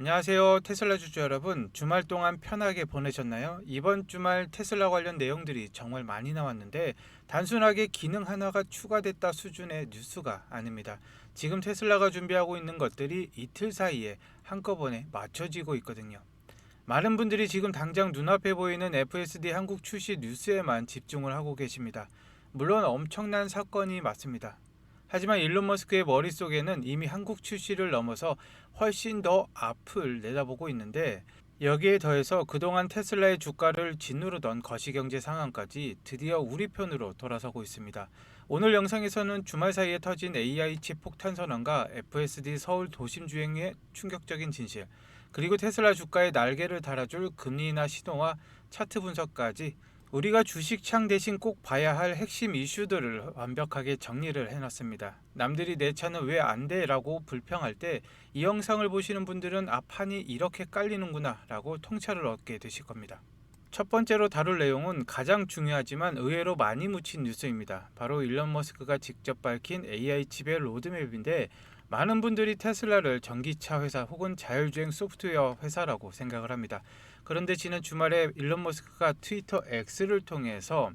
안녕하세요. 테슬라 주주 여러분. 주말 동안 편하게 보내셨나요? 이번 주말 테슬라 관련 내용들이 정말 많이 나왔는데 단순하게 기능 하나가 추가됐다 수준의 뉴스가 아닙니다. 지금 테슬라가 준비하고 있는 것들이 이틀 사이에 한꺼번에 맞춰지고 있거든요. 많은 분들이 지금 당장 눈앞에 보이는 FSD 한국 출시 뉴스에만 집중을 하고 계십니다. 물론 엄청난 사건이 맞습니다. 하지만 일론 머스크의 머릿속에는 이미 한국 출시를 넘어서 훨씬 더 앞을 내다보고 있는데 여기에 더해서 그동안 테슬라의 주가를 짓누르던 거시경제 상황까지 드디어 우리 편으로 돌아서고 있습니다. 오늘 영상에서는 주말 사이에 터진 AI 칩 폭탄 선언과 FSD 서울 도심 주행의 충격적인 진실, 그리고 테슬라 주가에 날개를 달아줄 금리 인하 시도와 차트 분석까지 우리가 주식창 대신 꼭 봐야 할 핵심 이슈들을 완벽하게 정리를 해놨습니다. 남들이 내 차는 왜 안 돼? 라고 불평할 때 이 영상을 보시는 분들은 아 판이 이렇게 깔리는구나 라고 통찰을 얻게 되실 겁니다. 첫 번째로 다룰 내용은 가장 중요하지만 의외로 많이 묻힌 뉴스입니다. 바로 일론 머스크가 직접 밝힌 AI 칩의 로드맵인데 많은 분들이 테슬라를 전기차 회사 혹은 자율주행 소프트웨어 회사라고 생각을 합니다. 그런데 지난 주말에 일론 머스크가 트위터 X를 통해서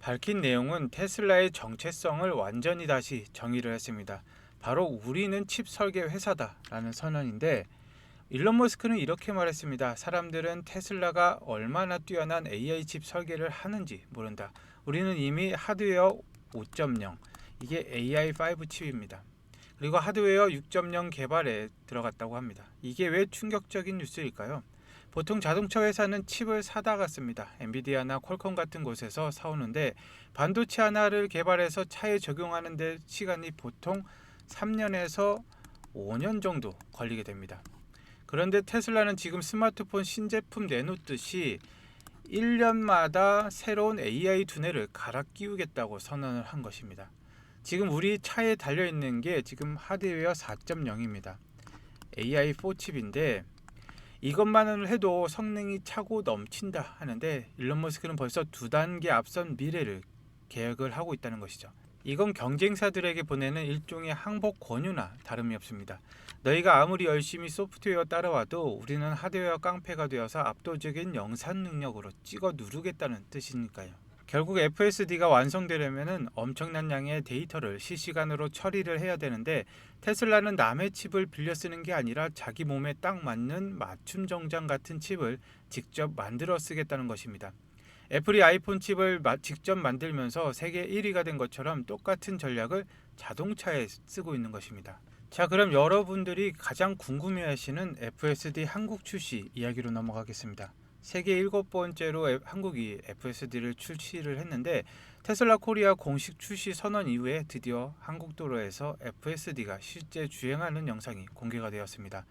밝힌 내용은 테슬라의 정체성을 완전히 다시 정의를 했습니다. 바로 우리는 칩 설계 회사다라는 선언인데 일론 머스크는 이렇게 말했습니다. 사람들은 테슬라가 얼마나 뛰어난 AI 칩 설계를 하는지 모른다. 우리는 이미 하드웨어 5.0 이게 AI5 칩입니다. 그리고 하드웨어 6.0 개발에 들어갔다고 합니다. 이게 왜 충격적인 뉴스일까요? 보통 자동차 회사는 칩을 사다가 씁니다. 엔비디아나 퀄컴 같은 곳에서 사오는데 반도체 하나를 개발해서 차에 적용하는 데 시간이 보통 3년에서 5년 정도 걸리게 됩니다. 그런데 테슬라는 지금 스마트폰 신제품 내놓듯이 1년마다 새로운 AI 두뇌를 갈아 끼우겠다고 선언을 한 것입니다. 지금 우리 차에 달려 있는 게 지금 하드웨어 4.0입니다. AI4 칩인데 이것만을 해도 성능이 차고 넘친다 하는데 일론 머스크는 벌써 두 단계 앞선 미래를 계획을 하고 있다는 것이죠. 이건 경쟁사들에게 보내는 일종의 항복 권유나 다름이 없습니다. 너희가 아무리 열심히 소프트웨어 따라와도 우리는 하드웨어 깡패가 되어서 압도적인 영상 능력으로 찍어 누르겠다는 뜻이니까요. 결국 FSD가 완성되려면 엄청난 양의 데이터를 실시간으로 처리를 해야 되는데 테슬라는 남의 칩을 빌려 쓰는 게 아니라 자기 몸에 딱 맞는 맞춤 정장 같은 칩을 직접 만들어 쓰겠다는 것입니다. 애플이 아이폰 칩을 직접 만들면서 세계 1위가 된 것처럼 똑같은 전략을 자동차에 쓰고 있는 것입니다. 자, 그럼 여러분들이 가장 궁금해하시는 FSD 한국 출시 이야기로 넘어가겠습니다. 세계 일곱 번째로 한국이 FSD를 출시를 했는데 테슬라 코리아 공식 출시 선언 이후에 드디어 한국 도로에서 FSD가 실제 주행하는 영상이 공개가 되었습니다.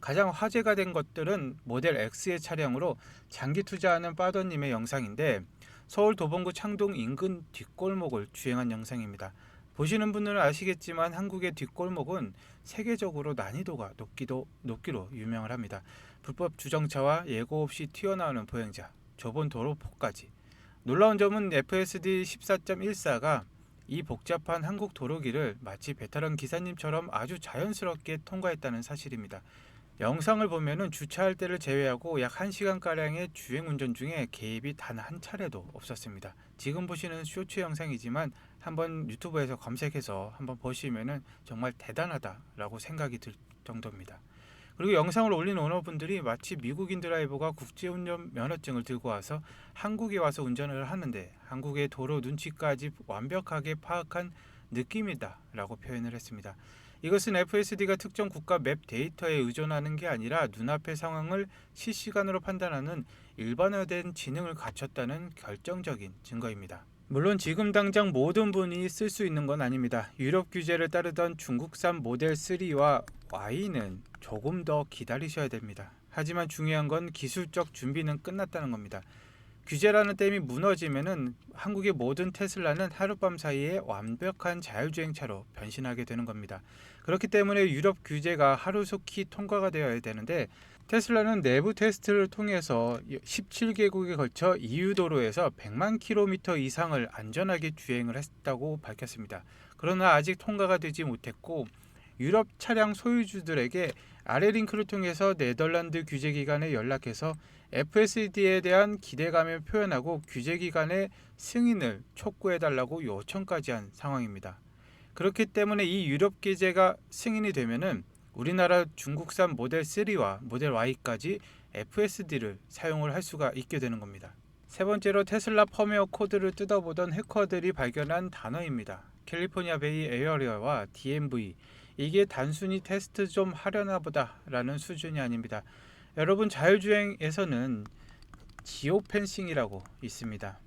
가장 화제가 된 것들은 모델 X의 차량으로 장기 투자하는 빠더님의 영상인데 서울 도봉구 창동 인근 뒷골목을 주행한 영상입니다. 보시는 분들은 아시겠지만 한국의 뒷골목은 세계적으로 난이도가 높기도 높기로 유명을 합니다. 불법 주정차와 예고 없이 튀어나오는 보행자, 좁은 도로폭까지. 놀라운 점은 FSD 14.14가 이 복잡한 한국 도로길을 마치 베테랑 기사님처럼 아주 자연스럽게 통과했다는 사실입니다. 영상을 보면은 주차할 때를 제외하고 약 1시간 가량의 주행 운전 중에 개입이 단 한 차례도 없었습니다. 지금 보시는 쇼츠 영상이지만 한번 유튜브에서 검색해서 한번 보시면은 정말 대단하다라고 생각이 들 정도입니다. 그리고 영상을 올린 오너분들이 마치 미국인 드라이버가 국제운전 면허증을 들고 와서 한국에 와서 운전을 하는데 한국의 도로 눈치까지 완벽하게 파악한 느낌이다라고 표현을 했습니다. 이것은 FSD가 특정 국가 맵 데이터에 의존하는 게 아니라 눈앞의 상황을 실시간으로 판단하는 일반화된 지능을 갖췄다는 결정적인 증거입니다. 물론 지금 당장 모든 분이 쓸 수 있는 건 아닙니다. 유럽 규제를 따르던 중국산 모델 3와 Y는 조금 더 기다리셔야 됩니다. 하지만 중요한 건 기술적 준비는 끝났다는 겁니다. 규제라는 댐이 무너지면은 한국의 모든 테슬라는 하룻밤 사이에 완벽한 자율주행차로 변신하게 되는 겁니다. 그렇기 때문에 유럽 규제가 하루속히 통과가 되어야 되는데 테슬라는 내부 테스트를 통해서 17개국에 걸쳐 EU 도로에서 100만 킬로미터 이상을 안전하게 주행을 했다고 밝혔습니다. 그러나 아직 통과가 되지 못했고 유럽 차량 소유주들에게 아래 링크를 통해서 네덜란드 규제 기관에 연락해서 FSD에 대한 기대감을 표현하고 규제 기관의 승인을 촉구해 달라고 요청까지 한 상황입니다. 그렇기 때문에 이 유럽 규제가 승인이 되면은 우리나라 중국산 모델 3와 모델 Y까지 FSD를 사용을 할 수가 있게 되는 겁니다. 세 번째로 테슬라 펌웨어 코드를 뜯어보던 해커들이 발견한 단어입니다. 캘리포니아 베이 에어리어와 DMV 이게 단순히 테스트 좀 하려나 보다라는 수준이 아닙니다. 여러분 자율주행에서는 지오펜싱이라고 있습니다.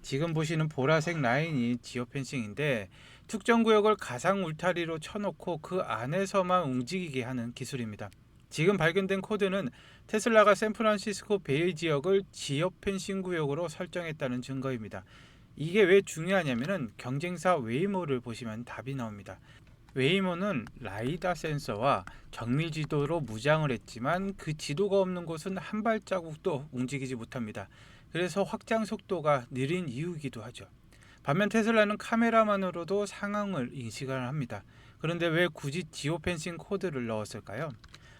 지금 보시는 보라색 라인이 지오펜싱인데 특정 구역을 가상 울타리로 쳐놓고 그 안에서만 움직이게 하는 기술입니다. 지금 발견된 코드는 테슬라가 샌프란시스코 베이 지역을 지오펜싱 구역으로 설정했다는 증거입니다. 이게 왜 중요하냐면은 경쟁사 웨이모를 보시면 답이 나옵니다. 웨이모는 라이다 센서와 정밀 지도로 무장을 했지만 그 지도가 없는 곳은 한 발자국도 움직이지 못합니다. 그래서 확장 속도가 느린 이유이기도 하죠. 반면 테슬라는 카메라만으로도 상황을 인식을 합니다. 그런데 왜 굳이 지오펜싱 코드를 넣었을까요?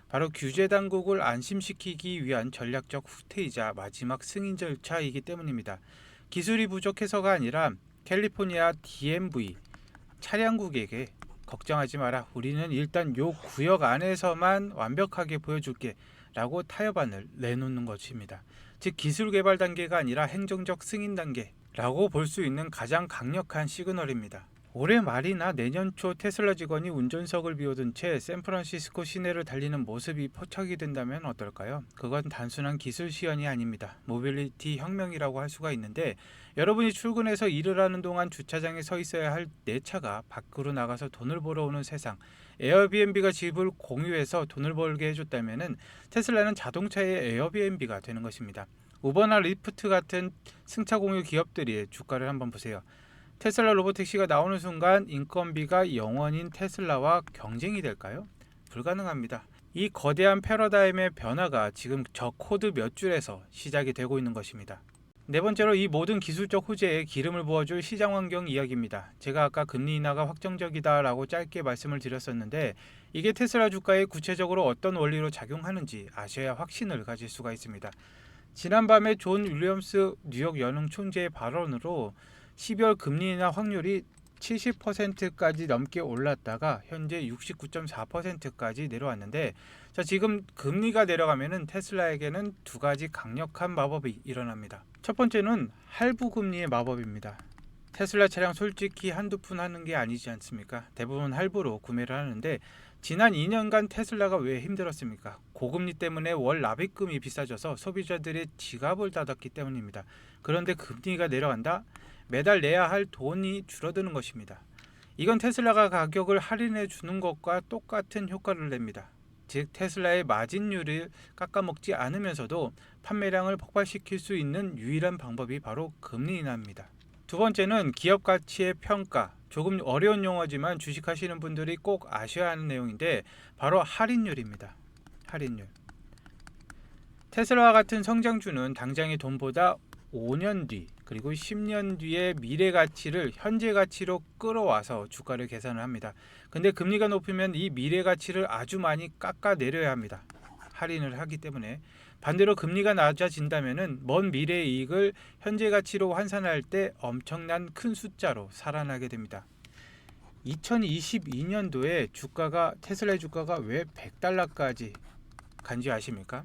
바로 규제 당국을 안심시키기 위한 전략적 후퇴이자 마지막 승인 절차이기 때문입니다. 기술이 부족해서가 아니라 캘리포니아 DMV 차량국에게 걱정하지 마라. 우리는 일단 요 구역 안에서만 완벽하게 보여줄게. 라고 타협안을 내놓는 것입니다. 즉 기술 개발 단계가 아니라 행정적 승인 단계 라고 볼 수 있는 가장 강력한 시그널입니다. 올해 말이나 내년 초 테슬라 직원이 운전석을 비워둔 채 샌프란시스코 시내를 달리는 모습이 포착이 된다면 어떨까요? 그건 단순한 기술 시연이 아닙니다. 모빌리티 혁명이라고 할 수가 있는데 여러분이 출근해서 일을 하는 동안 주차장에 서 있어야 할 내 차가 밖으로 나가서 돈을 벌어 오는 세상. 에어비앤비가 집을 공유해서 돈을 벌게 해줬다면은 테슬라는 자동차의 에어비앤비가 되는 것입니다. 우버나 리프트 같은 승차 공유 기업들이 주가를 한번 보세요. 테슬라 로보택시가 나오는 순간 인건비가 영원인 테슬라와 경쟁이 될까요? 불가능합니다. 이 거대한 패러다임의 변화가 지금 저 코드 몇 줄에서 시작이 되고 있는 것입니다. 네 번째로 이 모든 기술적 호재에 기름을 부어줄 시장 환경 이야기입니다. 제가 아까 금리 인하가 확정적이다라고 짧게 말씀을 드렸었는데 이게 테슬라 주가에 구체적으로 어떤 원리로 작용하는지 아셔야 확신을 가질 수가 있습니다. 지난밤에 존 윌리엄스 뉴욕 연흥 총재의 발언으로 12월 금리 인하 확률이 70%까지 넘게 올랐다가 현재 69.4%까지 내려왔는데 자 지금 금리가 내려가면은 테슬라에게는 두 가지 강력한 마법이 일어납니다. 첫 번째는 할부 금리의 마법입니다. 테슬라 차량 솔직히 한두 푼 하는 게 아니지 않습니까? 대부분 할부로 구매를 하는데 지난 2년간 테슬라가 왜 힘들었습니까? 고금리 때문에 월 납입금이 비싸져서 소비자들의 지갑을 닫았기 때문입니다. 그런데 금리가 내려간다? 매달 내야 할 돈이 줄어드는 것입니다. 이건 테슬라가 가격을 할인해 주는 것과 똑같은 효과를 냅니다. 즉 테슬라의 마진율을 깎아먹지 않으면서도 판매량을 폭발시킬 수 있는 유일한 방법이 바로 금리 인하입니다. 두 번째는 기업 가치의 평가. 조금 어려운 용어지만 주식하시는 분들이 꼭 아셔야 하는 내용인데 바로 할인율입니다. 할인율. 테슬라와 같은 성장주는 당장의 돈보다 5년 뒤 그리고 10년 뒤의 미래 가치를 현재 가치로 끌어와서 주가를 계산을 합니다. 근데 금리가 높으면 이 미래 가치를 아주 많이 깎아 내려야 합니다. 할인을 하기 때문에 반대로 금리가 낮아진다면은 먼 미래의 이익을 현재 가치로 환산할 때 엄청난 큰 숫자로 살아나게 됩니다. 2022년도에 주가가 테슬라의 주가가 왜 100달러까지 간지 아십니까?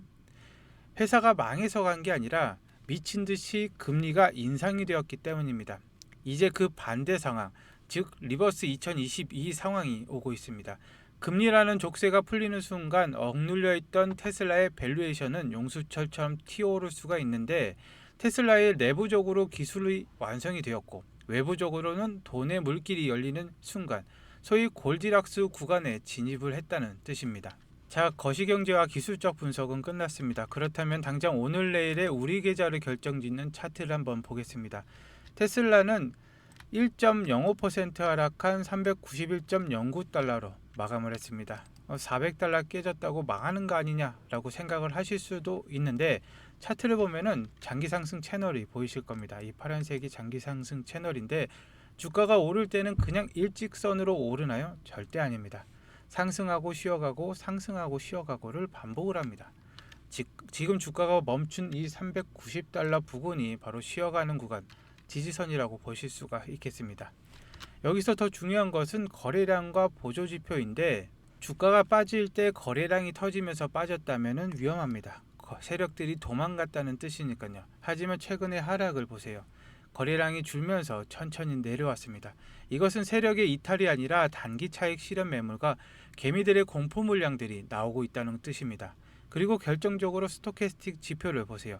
회사가 망해서 간 게 아니라 미친 듯이 금리가 인상이 되었기 때문입니다. 이제 그 반대 상황, 즉 리버스 2022 상황이 오고 있습니다. 금리라는 족쇄가 풀리는 순간 억눌려 있던 테슬라의 밸류에이션은 용수철처럼 튀어오를 수가 있는데 테슬라의 내부적으로 기술이 완성이 되었고 외부적으로는 돈의 물길이 열리는 순간 소위 골디락스 구간에 진입을 했다는 뜻입니다. 자, 거시경제와 기술적 분석은 끝났습니다. 그렇다면 당장 오늘 내일의 우리 계좌를 결정짓는 차트를 한번 보겠습니다. 테슬라는 1.05% 하락한 391.09달러로 마감을 했습니다. 400달러 깨졌다고 망하는 거 아니냐라고 생각을 하실 수도 있는데 차트를 보면은 장기 상승 채널이 보이실 겁니다. 이 파란색이 장기 상승 채널인데 주가가 오를 때는 그냥 일직선으로 오르나요? 절대 아닙니다. 상승하고 쉬어가고 상승하고 쉬어가고를 반복을 합니다. 지, 지금 주가가 멈춘 이 390달러 부근이 바로 쉬어가는 구간 지지선이라고 보실 수가 있겠습니다. 여기서 더 중요한 것은 거래량과 보조 지표인데 주가가 빠질 때 거래량이 터지면서 빠졌다면 위험합니다. 거- 세력들이 도망갔다는 뜻이니까요. 하지만 최근의 하락을 보세요. 거래량이 줄면서 천천히 내려왔습니다. 이것은 세력의 이탈이 아니라 단기 차익 실현 매물과 개미들의 공포 물량들이 나오고 있다는 뜻입니다. 그리고 결정적으로 스토캐스틱 지표를 보세요.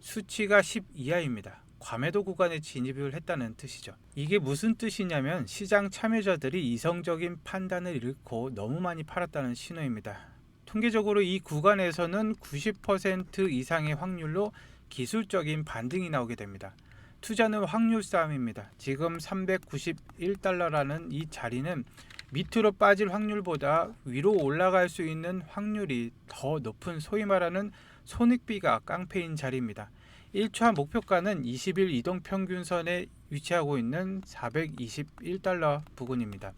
수치가 10 이하입니다. 과매도 구간에 진입을 했다는 뜻이죠. 이게 무슨 뜻이냐면 시장 참여자들이 이성적인 판단을 잃고 너무 많이 팔았다는 신호입니다. 통계적으로 이 구간에서는 90% 이상의 확률로 기술적인 반등이 나오게 됩니다. 투자는 확률 싸움입니다. 지금 391달러라는 이 자리는 밑으로 빠질 확률보다 위로 올라갈 수 있는 확률이 더 높은 소위 말하는 손익비가 깡패인 자리입니다. 1차 목표가는 20일 이동 평균선에 위치하고 있는 421달러 부근입니다.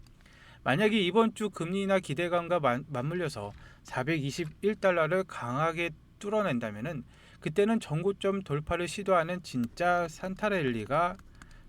만약에 이번 주 금리 인하 기대감과 만- 맞물려서 421달러를 강하게 뚫어낸다면은 그때는 전고점 돌파를 시도하는 진짜 산타랠리가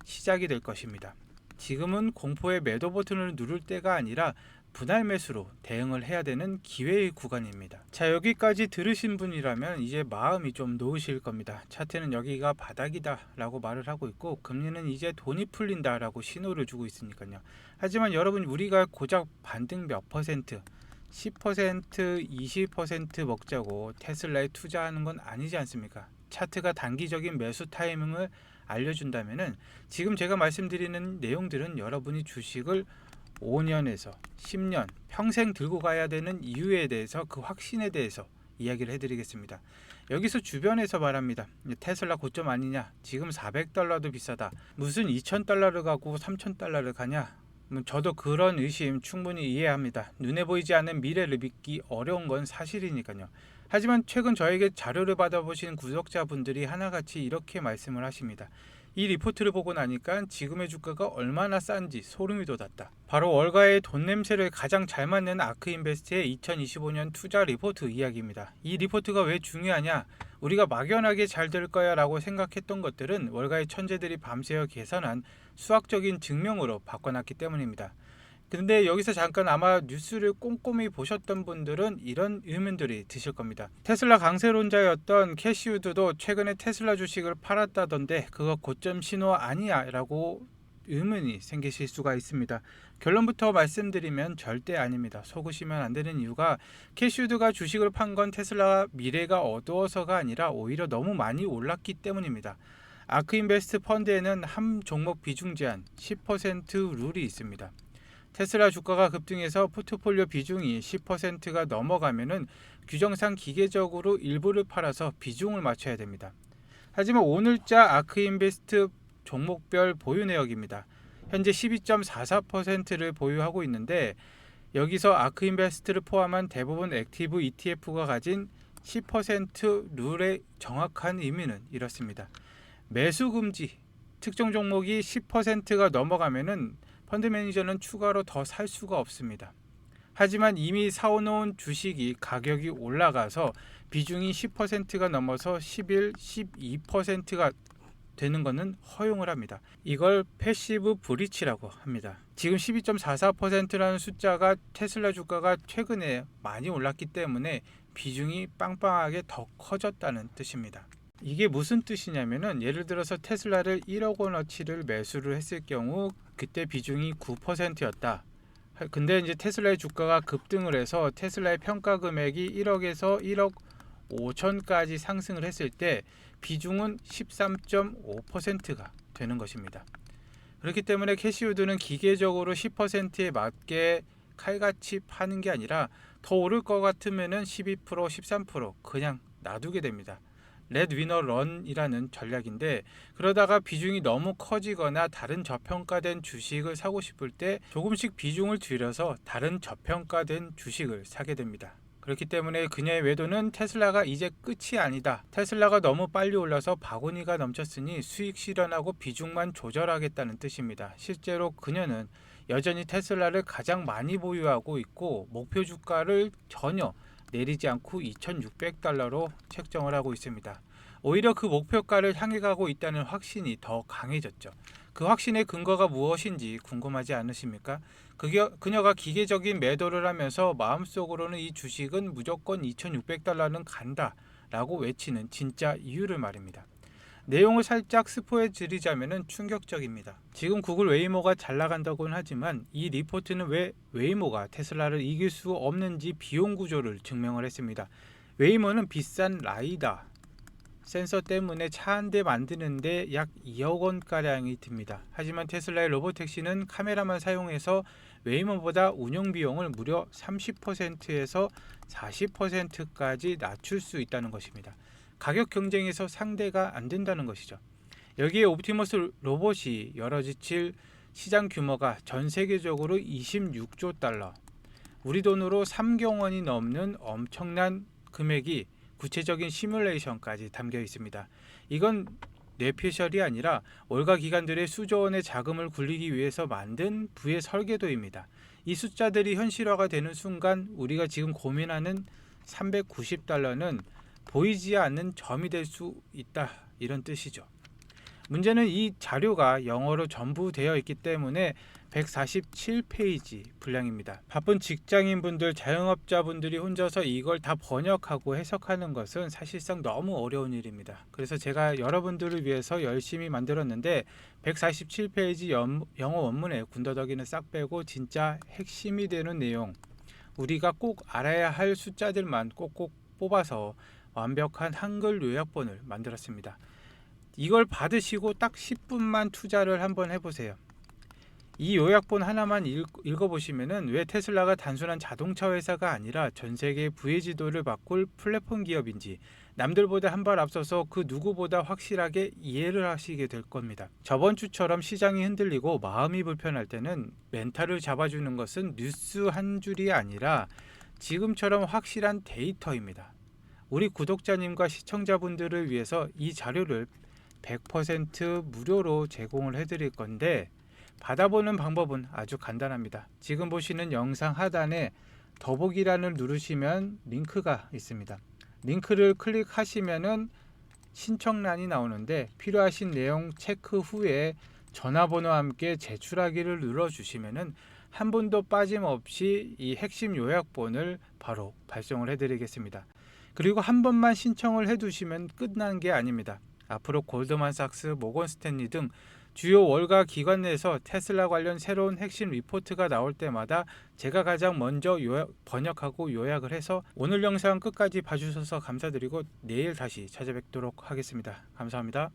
시작이 될 것입니다. 지금은 공포의 매도 버튼을 누를 때가 아니라 분할 매수로 대응을 해야 되는 기회의 구간입니다. 자 여기까지 들으신 분이라면 이제 마음이 좀 놓으실 겁니다. 차트는 여기가 바닥이다 라고 말을 하고 있고 금리는 이제 돈이 풀린다 라고 신호를 주고 있으니까요. 하지만 여러분 우리가 고작 반등 몇 퍼센트 10% 20% 먹자고 테슬라에 투자하는 건 아니지 않습니까? 차트가 단기적인 매수 타이밍을 알려준다면은 지금 제가 말씀드리는 내용들은 여러분이 주식을 5년에서 10년 평생 들고 가야 되는 이유에 대해서 그 확신에 대해서 이야기를 해드리겠습니다. 여기서 주변에서 말합니다. 테슬라 고점 아니냐? 지금 400달러도 비싸다. 무슨 2,000달러를 가고 3,000달러를 가냐? 뭐 저도 그런 의심 충분히 이해합니다. 눈에 보이지 않는 미래를 믿기 어려운 건 사실이니까요. 하지만 최근 저에게 자료를 받아보신 구독자분들이 하나같이 이렇게 말씀을 하십니다. 이 리포트를 보고 나니까 지금의 주가가 얼마나 싼지 소름이 돋았다. 바로 월가의 돈 냄새를 가장 잘 맡는 아크인베스트의 2025년 투자 리포트 이야기입니다. 이 리포트가 왜 중요하냐? 우리가 막연하게 잘 될 거야 라고 생각했던 것들은 월가의 천재들이 밤새워 계산한 수학적인 증명으로 바꿔놨기 때문입니다. 근데 여기서 잠깐 아마 뉴스를 꼼꼼히 보셨던 분들은 이런 의문들이 드실 겁니다. 테슬라 강세론자였던 캐시우드도 최근에 테슬라 주식을 팔았다던데 그거 고점 신호 아니야 라고 의문이 생기실 수가 있습니다. 결론부터 말씀드리면 절대 아닙니다. 속으시면 안 되는 이유가 캐시우드가 주식을 판 건 테슬라 미래가 어두워서가 아니라 오히려 너무 많이 올랐기 때문입니다. 아크인베스트 펀드에는 한 종목 비중 제한 10% 룰이 있습니다. 테슬라 주가가 급등해서 포트폴리오 비중이 10%가 넘어가면은 규정상 기계적으로 일부를 팔아서 비중을 맞춰야 됩니다. 하지만 오늘자 아크인베스트 종목별 보유 내역입니다. 현재 12.44%를 보유하고 있는데 여기서 아크인베스트를 포함한 대부분 액티브 ETF가 가진 10% 룰의 정확한 의미는 이렇습니다. 매수 금지 특정 종목이 10%가 넘어가면은 펀드 매니저는 추가로 더 살 수가 없습니다. 하지만 이미 사놓은 주식이 가격이 올라가서 비중이 10%가 넘어서 11, 12%가 되는 것은 허용을 합니다. 이걸 패시브 브리치라고 합니다. 지금 12.44%라는 숫자가 테슬라 주가가 최근에 많이 올랐기 때문에 비중이 빵빵하게 더 커졌다는 뜻입니다. 이게 무슨 뜻이냐면은 예를 들어서 테슬라를 1억 원어치를 매수를 했을 경우 그때 비중이 9%였다. 근데 이제 테슬라의 주가가 급등을 해서 테슬라의 평가 금액이 1억에서 1억 5천까지 상승을 했을 때 비중은 13.5%가 되는 것입니다. 그렇기 때문에 캐시우드는 기계적으로 10%에 맞게 칼같이 파는 게 아니라 더 오를 것 같으면은 12% 13% 그냥 놔두게 됩니다. 레드 위너 런이라는 전략인데 그러다가 비중이 너무 커지거나 다른 저평가된 주식을 사고 싶을 때 조금씩 비중을 줄여서 다른 저평가된 주식을 사게 됩니다. 그렇기 때문에 그녀의 외도는 테슬라가 이제 끝이 아니다. 테슬라가 너무 빨리 올라서 바구니가 넘쳤으니 수익 실현하고 비중만 조절하겠다는 뜻입니다. 실제로 그녀는 여전히 테슬라를 가장 많이 보유하고 있고 목표 주가를 전혀 내리지 않고 2,600달러로 책정을 하고 있습니다. 오히려 그 목표가를 향해 가고 있다는 확신이 더 강해졌죠. 그 확신의 근거가 무엇인지 궁금하지 않으십니까? 그겨, 그녀가 기계적인 매도를 하면서 마음속으로는 이 주식은 무조건 2,600달러는 간다 라고 외치는 진짜 이유를 말입니다. 내용을 살짝 스포해 드리자면은 충격적입니다. 지금 구글 웨이모가 잘 나간다고는 하지만 이 리포트는 왜 웨이모가 테슬라를 이길 수 없는지 비용 구조를 증명을 했습니다. 웨이모는 비싼 라이다 센서 때문에 차 한 대 만드는데 약 2억 원 가량이 듭니다. 하지만 테슬라의 로보택시는 카메라만 사용해서 웨이모보다 운영 비용을 무려 30%에서 40%까지 낮출 수 있다는 것입니다. 가격 경쟁에서 상대가 안 된다는 것이죠. 여기에 옵티머스 로봇이 열어지칠 시장 규모가 전 세계적으로 26조 달러, 우리 돈으로 3경 원이 넘는 엄청난 금액이 구체적인 시뮬레이션까지 담겨 있습니다. 이건 뇌피셜이 아니라 월가 기관들의 수조 원의 자금을 굴리기 위해서 만든 부의 설계도입니다. 이 숫자들이 현실화가 되는 순간 우리가 지금 고민하는 390달러는 보이지 않는 점이 될 수 있다 이런 뜻이죠. 문제는 이 자료가 영어로 전부 되어 있기 때문에 147페이지 분량입니다. 바쁜 직장인분들, 자영업자분들이 혼자서 이걸 다 번역하고 해석하는 것은 사실상 너무 어려운 일입니다. 그래서 제가 여러분들을 위해서 열심히 만들었는데 147페이지 영어 원문에 군더더기는 싹 빼고 진짜 핵심이 되는 내용, 우리가 꼭 알아야 할 숫자들만 꼭꼭 뽑아서 완벽한 한글 요약본을 만들었습니다. 이걸 받으시고 딱 10분만 투자를 한번 해보세요. 이 요약본 하나만 읽, 읽어보시면은 왜 테슬라가 단순한 자동차 회사가 아니라 전 세계 부의 지도를 바꿀 플랫폼 기업인지 남들보다 한 발 앞서서 그 누구보다 확실하게 이해를 하시게 될 겁니다. 저번 주처럼 시장이 흔들리고 마음이 불편할 때는 멘탈을 잡아주는 것은 뉴스 한 줄이 아니라 지금처럼 확실한 데이터입니다. 우리 구독자님과 시청자분들을 위해서 이 자료를 100% 무료로 제공을 해드릴 건데 받아보는 방법은 아주 간단합니다. 지금 보시는 영상 하단에 더보기란을 누르시면 링크가 있습니다. 링크를 클릭하시면은 신청란이 나오는데 필요하신 내용 체크 후에 전화번호와 함께 제출하기를 눌러주시면은 한 분도 빠짐없이 이 핵심 요약본을 바로 발송을 해드리겠습니다. 그리고 한 번만 신청을 해두시면 끝난 게 아닙니다. 앞으로 골드만삭스, 모건 스탠리 등 주요 월가 기관 내에서 테슬라 관련 새로운 핵심 리포트가 나올 때마다 제가 가장 먼저 요약, 번역하고 요약을 해서 오늘 영상 끝까지 봐주셔서 감사드리고 내일 다시 찾아뵙도록 하겠습니다. 감사합니다.